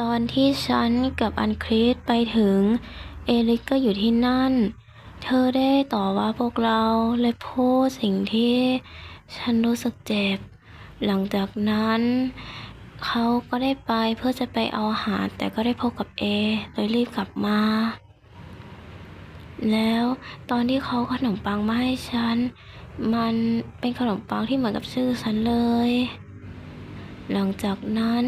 ตอนที่ฉันกับอันคริสไปถึง เอลิสก็อยู่ที่นั่น เธอได้ต่อว่าพวกเราและพูดสิ่งที่ฉันรู้สึกเจ็บ หลังจากนั้น เขาก็ได้ไปเพื่อจะไปเอาอาหารแต่ก็ได้พบกับเอเลยรีบกลับมา แล้วตอนที่เขาขนมปังมาให้ฉัน มันเป็นขนมปังที่เหมือนกับชื่อฉันเลย หลังจากนั้น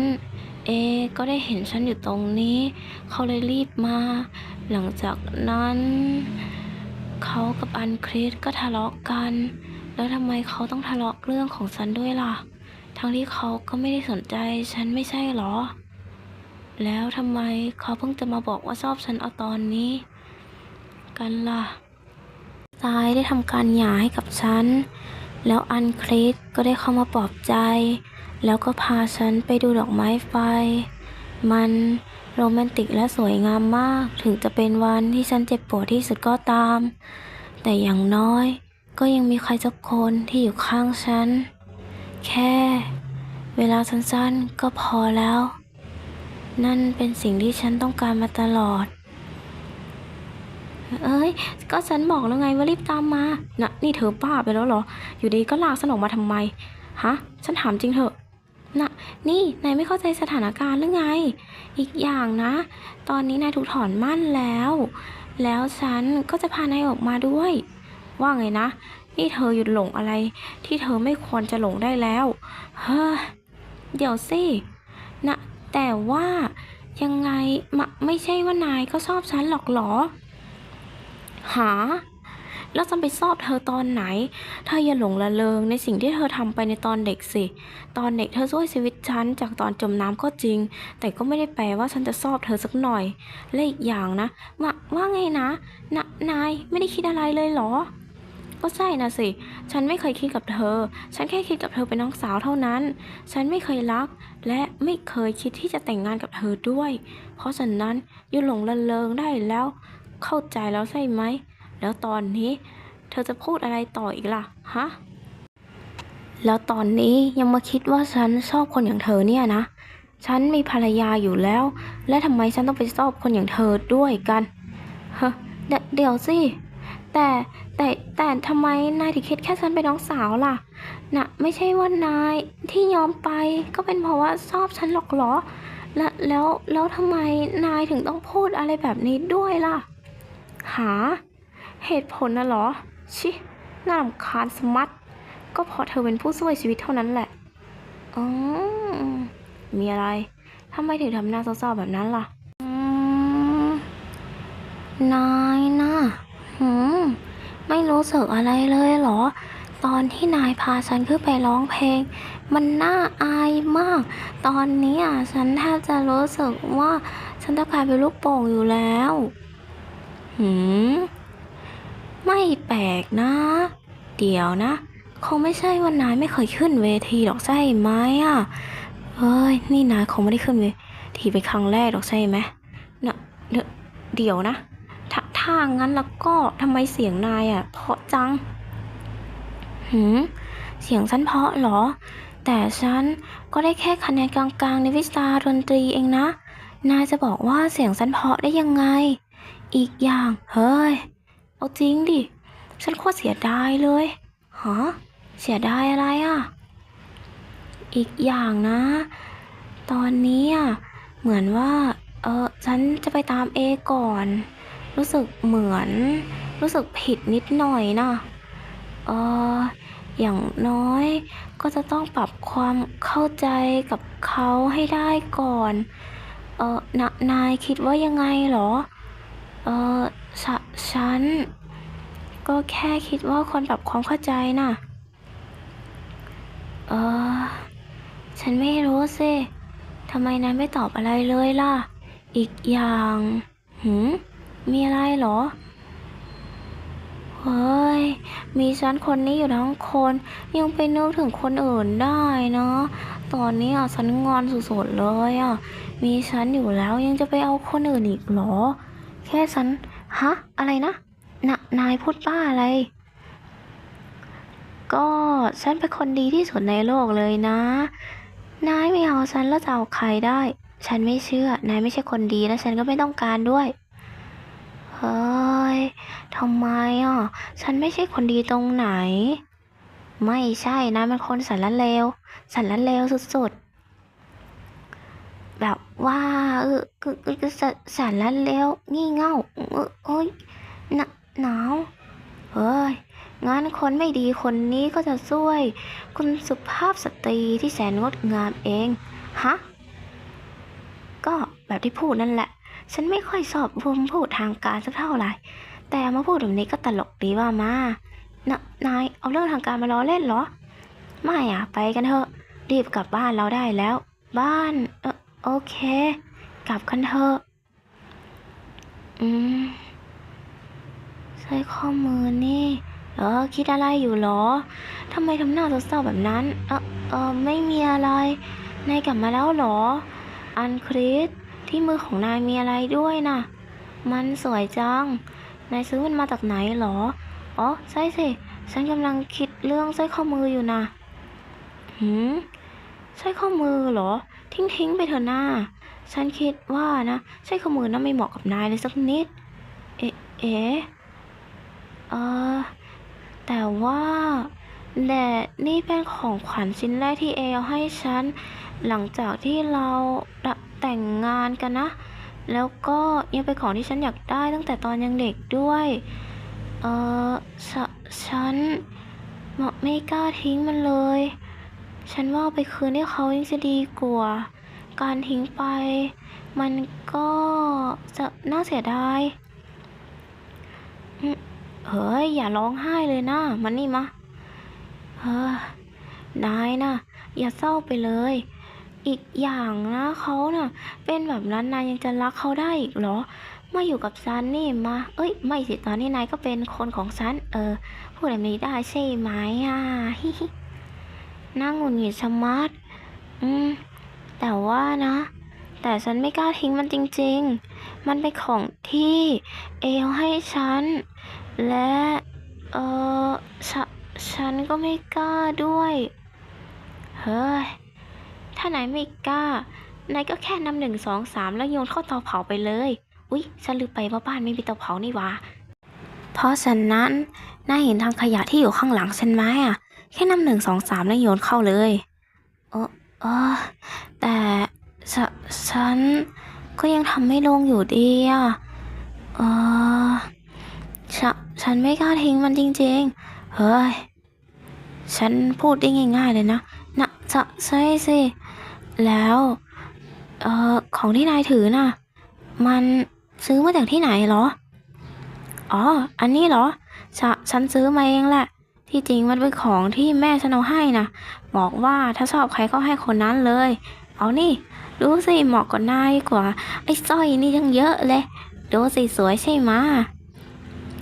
เอก็ได้เห็นฉันอยู่ตรงนี้ เขาเลยรีบมา หลังจากนั้น เขากับอันคริสก็ทะเลาะกัน แล้วทำไมเขาต้องทะเลาะเรื่องของฉันด้วยล่ะ ทั้งที่เขาก็ไม่ได้สนใจฉันไม่ใช่หรอ แล้วทำไมเขาเพิ่งจะมาบอกว่าชอบฉันเอาตอนนี้ กันล่ะทรายได้ทำการหย่าให้กับฉัน แล้วอันคริสก็ได้เข้ามาปลอบใจ แล้วก็พาฉันไปดูดอกไม้ไฟ มันโรแมนติกและสวยงามมาก ถึงจะเป็นวันที่ฉันเจ็บปวดที่สุดก็ตาม แต่อย่างน้อยก็ยังมีใครสักคนที่อยู่ข้างฉัน แค่ เวลาสั้นๆก็พอแล้ว นั่นเป็นสิ่งที่ฉันต้องการมาตลอด เอ้ย ก็ฉันบอกแล้วไงว่ารีบตามมาน่ะนี่เธอบ้าไปแล้วเหรอ อยู่ดีก็ลากฉันออกมาทำไม ฮะ ฉันถามจริงเถอะ นะนี่นายไม่เข้าใจสถานการณ์หรือไง อีกอย่างนะ ตอนนี้นายถูกถอนมั่นแล้ว แล้วฉันก็จะพานายออกมาด้วย ว่าไงนะ นี่เธอหยุดหลงอะไร ที่เธอไม่ควรจะหลงได้แล้ว เฮ้ยเดี๋ยวสิ นะ แต่ว่ายังไงมไม่ใช่ว่านายก็ชอบฉันหรอกหรอ หา แล้วจะไปชอบเธอตอนไหน เธออย่าหลงละเลงในสิ่งที่เธอทำไปในตอนเด็กสิ ตอนเด็กเธอช่วยชีวิตฉันจากตอนจมน้ำก็จริง แต่ก็ไม่ได้แปลว่าฉันจะชอบเธอสักหน่อย และอีกอย่างนะว่าว่าไงนะนะนายไม่ได้คิดอะไรเลยเหรอ ก็ใช่นะสิ ฉันไม่เคยคิดกับเธอ ฉันแค่คิดกับเธอเป็นน้องสาวเท่านั้น ฉันไม่เคยรัก และไม่เคยคิดที่จะแต่งงานกับเธอด้วย เพราะฉะนั้นหยุดหลงละเลงได้แล้ว เข้าใจแล้วใช่ไหมแล้วตอนนี้ เธอจะพูดอะไรต่ออีกล่ะ ฮะ แล้วตอนนี้ยังมาคิดว่าฉันชอบคนอย่างเธอเนี่ยนะ ฉันมีภรรยาอยู่แล้ว และทำไมฉันต้องไปชอบคนอย่างเธอด้วยกันฮะเดี๋ยวสิ แต่แต่แต่ทำไมนายถึงคิดแค่ฉันเป็นน้องสาวล่ะน่ะไม่ใช่ว่านายที่ยอมไปก็เป็นเพราะว่าชอบฉันหรอกเหรอ แล้วแล้วแล้วทำไมนายถึงต้องพูดอะไรแบบนี้ด้วยล่ะ หา เหตุผลน่ะเหรอ ชิน่ารำคาญสมัดก็เพราะเธอเป็นผู้ช่วยชีวิตเท่านั้นแหละ อ๋อ มีอะไร ทำไมถึงทำหน้าเศร้าๆแบบนั้นล่ะนายนะหืม ไม่รู้สึกอะไรเลยเหรอ ตอนที่นายพาฉันขึ้นไปร้องเพลง มันน่าอายมาก ตอนนี้อะฉันแทบจะรู้สึกว่าฉันจะกลายเป็นลูกโป่งอยู่แล้ว หืม ไม่แปลกนะ เดี๋ยวนะ คงไม่ใช่ว่านายไม่เคยขึ้นเวทีหรอกใช่ไหมอะเฮ้ย นี่นายคงไม่ได้ขึ้นเวทีเป็นครั้งแรกหรอกใช่ไหมนะเดี๋ยวเดี๋ยวนะถ้าถ้างั้นแล้วก็ทำไมเสียงนายอะ เพราะจัง หืม เสียงฉันเพราะเหรอ แต่ฉันก็ได้แค่คะแนนกลางๆ ในวิชาดนตรีเองนะ นายจะบอกว่าเสียงฉันเพราะได้ยังไง อีกอย่าง เฮ้ย เอาจริงดิ ฉันโคตรเสียดายเลยฮะเสียดายอะไรอะ อีกอย่างนะ ตอนนี้อะเหมือนว่า เออฉันจะไปตามเอก่อน รู้สึกเหมือน รู้สึกผิดนิดหน่อยนะเอออย่างน้อยก็จะต้องปรับความเข้าใจกับเขาให้ได้ก่อน เออนนายคิดว่ายังไงเหรอ เออฉฉัน ก็แค่คิดว่าคนปรับความเข้าใจน่ะ เออ ฉันไม่รู้สิทำไมนายไม่ตอบอะไรเลยล่ะ อีกอย่าง หืม มีอะไรเหรอ เฮ้ย มีฉันคนนี้อยู่ทั้งคน ยังไปนึกถึงคนอื่นได้เนาะ ตอนนี้อะฉันงอนสุดๆเลยอะ มีฉันอยู่แล้วยังจะไปเอาคนอื่นอีกเหรอ แค่ฉันฮะ อะไรนะนนายพูดบ้าอะไร ก็ฉันเป็นคนดีที่สุดในโลกเลยนะ นายไม่เอาฉันแล้วจะเอาใครได้ ฉันไม่เชื่อ นายไม่ใช่คนดีและฉันก็ไม่ต้องการด้วยเฮ้ยทำไมอะ ฉันไม่ใช่คนดีตรงไหน ไม่ใช่นะมันคนสารเลวสารเลวสุดๆ แบบว่าเออคือคือสาสารเลวงี่เง่าเออโอ้ยหนหนาวเฮ้ยงั้นคนไม่ดีคนนี้ก็จะช่วย คุณสุภาพสตรีที่แสนงดงามเองฮะก็แบบที่พูดนั่นแหละ ฉันไม่ค่อยชอบพูดพูดทางการสักเท่าไหร่ แต่มาพูดแบบนี้ก็ตลกดีว่ามานะนายเอาเรื่องทางการมาล้อเล่นเหรอ ไม่อะไปกันเถอะ รีบกลับบ้านเราได้แล้ว บ้านเออ โอเค กลับกันเถอะ อืมใช้ข้อมือนี่เออคิดอะไรอยู่หรอทำไมทำหน้าเศร้าๆแบบนั้น เออเออไม่มีอะไร นายกลับมาแล้วหรอ อันคริสที่มือของนายมีอะไรด้วยน่ะ มันสวยจัง นายซื้อมันมาจากไหนหรอ อ๋อใช่สิ ฉันกำลังคิดเรื่องสร้อยข้อมืออยู่นะหืมสร้อยข้อมือเหรอ ทิ้งทิ้งๆไปเถอะหน้า ฉันคิดว่านะสร้ขมือนั้นไม่เหมาะกับนายเลยสักนิด เอ๊ะเอ๊ะเออแต่ว่าแต่นี่เป็นของขวัญชิ้นแรกที่เอเอาให้ฉัน หลังจากที่เราแต่งงานกันนะ แล้วก็ยังเป็นของที่ฉันอยากได้ตั้งแต่ตอนยังเด็กด้วย เออฉฉันไม่กล้าทิ้งมันเลย ฉันว่าไปคืนให้เขายังจะดีกว่าการทิ้งไป มันก็จะน่าเสียดายเฮ้ย อย่าร้องไห้เลยนะมันนี่มาเฮ้ยนายนะอย่าเศร้าไปเลย อีกอย่างนะเขาน่ะ เป็นแบบนั้นนายยังจะรักเขาได้อีกเหรอมาอยู่กับซันนี่มา เอ้ย ไม่สิตอนนี้นายก็เป็นคนของฉัน เออ พูดแบบนี้ได้ใช่ไหมอะฮิฮิ นั่งหงุดหงิดชะมัด อืม แต่ว่านะ แต่ฉันไม่กล้าทิ้งมันจริง ๆ มันเป็นของที่เอลให้ฉัน และ เออฉฉันก็ไม่กล้าด้วย เฮ้ย ถ้านายไม่กล้า นายก็แค่นำหนึ่งสองสามแล้วโยนเข้าเตาเผาไปเลย อุ๊ย ฉันลืมไปว่าบ้านไม่มีเตาเผานี่วะเพราะฉะนั้นนายเห็นทางขยะที่อยู่ข้างหลังฉันไหมอะ แค่นำหนึ่งสองสามแล้วโยนเข้าเลยเออเออแต่ฉฉันก็ยังทำไม่ลงอยู่ดีอะเออฉฉันไม่กล้าทิ้งมันจริง ๆ เฮ้ย ฉันพูดได้ง่ายๆเลยนะนะจะใช่สิ แล้วเออของที่นายถือน่ะ มันซื้อมาจากที่ไหนเหรอ อ๋อ อันนี้เหรอฉฉันซื้อมาเองแหละ ที่จริงมันเป็นของที่แม่ฉันเอาให้นะบอกว่าถ้าชอบใครก็ให้คนนั้นเลย เอานี่ ดูสิเหมาะกับนายกว่า ไอ้สร้อยนี่ยังเยอะเลย ดูสิสวยใช่ไหม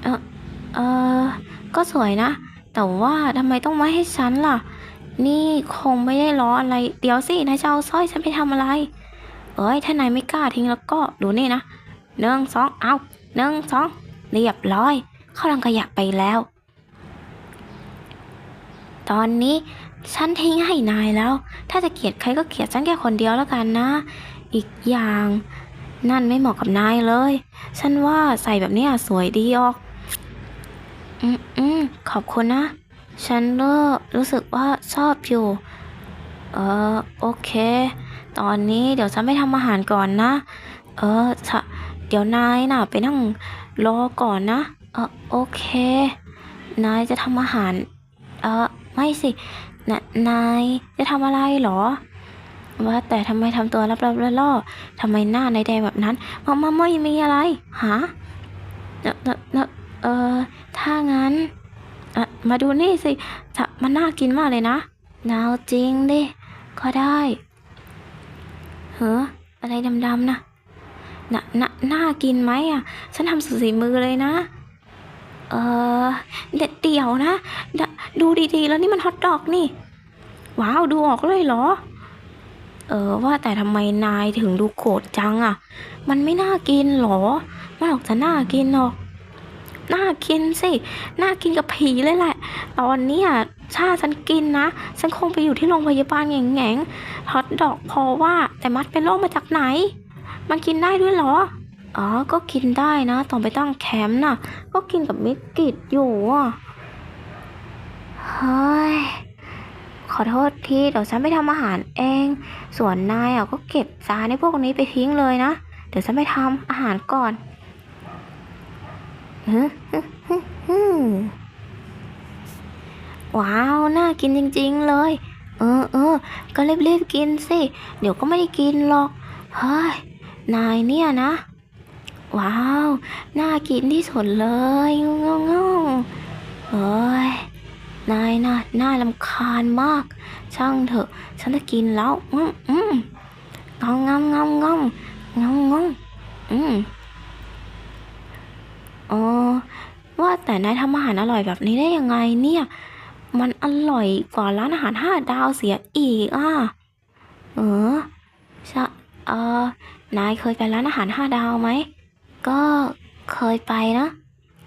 เออเออก็สวยนะ แต่ว่าทำไมต้องมาให้ฉันล่ะ นี่คงไม่ได้ล้ออะไร เดี๋ยวสินายจะเอาสร้อยฉันไปทำอะไร เอ้ยถ้านายไม่กล้าทิ้งแล้วก็ดูนี่นะหนึ่งสองเอาหนึ่งสองเรียบร้อย เข้าลังขยะไปแล้ว ตอนนี้ฉันทิ้งให้นายแล้ว ถ้าจะเกลียดใครก็เกลียดฉันแค่คนเดียวแล้วกันนะ อีกอย่าง นั่นไม่เหมาะกับนายเลย ฉันว่าใส่แบบนี้สวยดีออก อืมอืมขอบคุณนะ ฉันก็รู้สึกว่าชอบอยู่ เออโอเค ตอนนี้เดี๋ยวฉันไปทำอาหารก่อนนะ เออเดี๋ยวนายน่ะไปนั่งรอก่อนนะ เออโอเค นายจะทำอาหาร เออ ไม่สินะนายจะทำอะไรเหรอ ว่าแต่ทำไมทำตัวรับๆล่อๆทำไมหน้านายแดงแบบนั้นมามาไม่มีอะไรหาเนอะเนอะเนอะเออถ้างั้นมาดูนี่สิมันน่ากินมากเลยนะนาวจริงดิ ก็ได้เฮ้ออะไรดำๆนะน่ะน่ะน่ากินไหมอะ ฉันทำสุดสีมือเลยนะ เออเด็ดเดี่ยวนะดะ ดูดีๆ แล้วนี่มันฮอทดอกนี่ ว้าวดูออกเลยเหรอ เออว่าแต่ทำไมนายถึงดูโกรธจังอะ มันไม่น่ากินเหรอมันออกจะน่ากินหรอกน่ากินสิ น่ากินกับผีเลยแหละ ตอนนี้ยถ้าฉันกินนะ ฉันคงไปอยู่ที่โรงพยาบาลแง่งๆฮอตดอกเพราะว่าแต่มัดเป็นโรคมาจากไหน มันกินได้ด้วยเหรอ อ๋อ ก็กินได้นะ ตอนไปตั้งแคมป์น่ะ ก็กินกับมิกกิตอยู่อะ เฮ้ย ขอโทษทีเดี๋ยวฉันไปทำอาหารเอง ส่วนนายอะก็เก็บจานในพวกนี้ไปทิ้งเลยนะ เดี๋ยวฉันไปทำอาหารก่อนฮึฮึฮึฮึว้าว น่ากินจริงๆเลย เออเออก็รีบๆกินสิ เดี๋ยวก็ไม่ได้กินหรอก เฮ้ย นายเนี่ยนะ ว้าว น่ากินที่สุดเลยงงงงเฮ้ย นายน่ะน่ารำคาญมาก ช่างเถอะ ฉันจะกินแล้ว อืมอืมงงงงงงงงงงอืมอ๋อว่าแต่นายทำอาหารอร่อยแบบนี้ได้ยังไงเนี่ย มันอร่อยกว่าร้านอาหารห้าดาวเสียอีกอะเออช่เออนายเคยไปร้านอาหารห้าดาวไหม ก็เคยไปนะ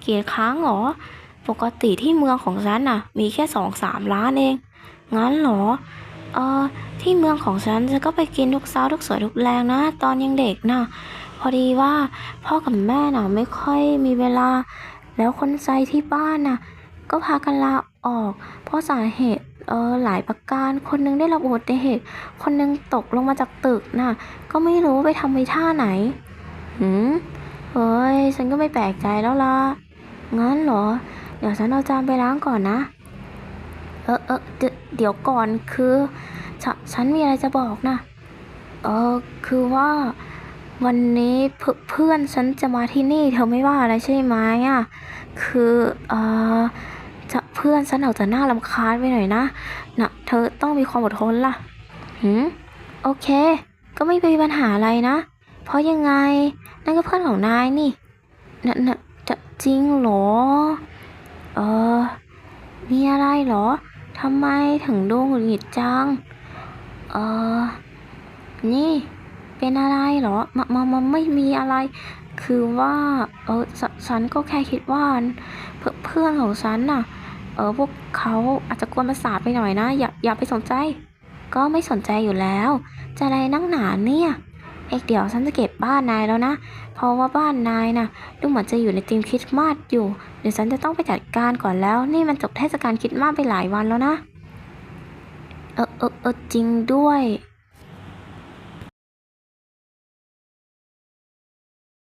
กี่ครั้งหรอ ปกติที่เมืองของฉันน่ะ มีแค่สองสามร้านเอง งั้นเหรอ เออที่เมืองของฉันฉันก็ไปกินทุกเช้าทุกสวยทุกแรงนะ ตอนยังเด็กน่ะ พอดีว่าพ่อกับแม่น่ะไม่ค่อยมีเวลา แล้วคนใจที่บ้านน่ะ ก็พากันลาออก เพราะสาเหตุเออหลายประการ คนหนึงได้รับอุบัติเหตุ คนหนึงตกลงมาจากตึกน่ะ ก็ไม่รู้ไปทำไปท่าไหน หืมเฮ้ย ฉันก็ไม่แปลกใจแล้วล่ะ งั้นเหรอ เดี๋ยวฉันเอาจานไปล้างก่อนนะ เออเออเดี๋ยวก่อนคือฉฉันมีอะไรจะบอกนะ เออคือว่าวันนี้เพื่เพื่อนฉันจะมาที่นี่เธอไม่ว่าอะไรใช่ไหมอะ คือเออจะเพื่อนฉันอาจจะน่ารำคาญไปหน่อยนะนะเธอต้องมีความอดทนล่ะหืมโอเค ก็ไม่มีปัญหาอะไรนะ เพราะยังไงนั่นก็เพื่อนของนายนี่น่ะน่ะจะจริงเหรอ เออ มีอะไรเหรอ ทำไมถึงดูหงุดหงิดจัง เออ นี่ เป็นอะไรเหรอมามามาไม่มีอะไร คือว่า เออฉฉันก็แค่คิดว่า เพื่อนเพื่อนของฉันน่ะ เออ พวกเขาอาจจะกวนประสาทไปหน่อยนะ อย่า อย่าไปสนใจ ก็ไม่สนใจอยู่แล้ว จะอะไรนั่งหนาเนี่ย เอกเดี๋ยวฉันจะเก็บบ้านนายแล้วนะ เพราะว่าบ้านนายน่ะดูเหมือนจะอยู่ในธีมคริสต์มาสอยู่ เดี๋ยวฉันจะต้องไปจัดการก่อนแล้ว นี่มันจบเทศกาลคริสต์มาสไปหลายวันแล้วนะ เออเออเออจริงด้วย